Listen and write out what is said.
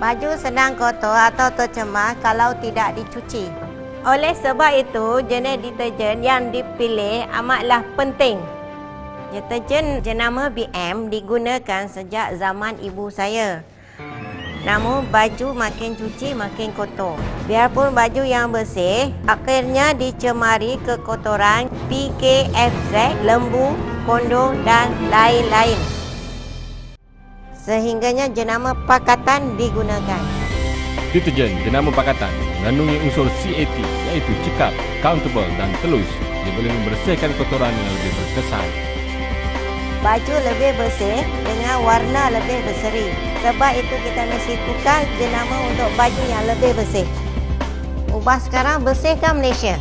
Baju senang kotor atau tercemar kalau tidak dicuci. Oleh sebab itu, jenis deterjen yang dipilih amatlah penting. Deterjen jenama BM digunakan sejak zaman ibu saya. Namun baju makin cuci makin kotor. Biarpun baju yang bersih, akhirnya dicemari kekotoran PKFZ, lembu, kondom dan lain-lain. Sehingganya jenama pakatan digunakan. Deterjen jenama pakatan mengandungi unsur CAT iaitu cekap, countable dan telus. Dia boleh membersihkan kotoran yang lebih berkesan. Baju lebih bersih dengan warna lebih berseri. Sebab itu kita mesti tukar jenama untuk baju yang lebih bersih. Ubah sekarang bersihkan Malaysia.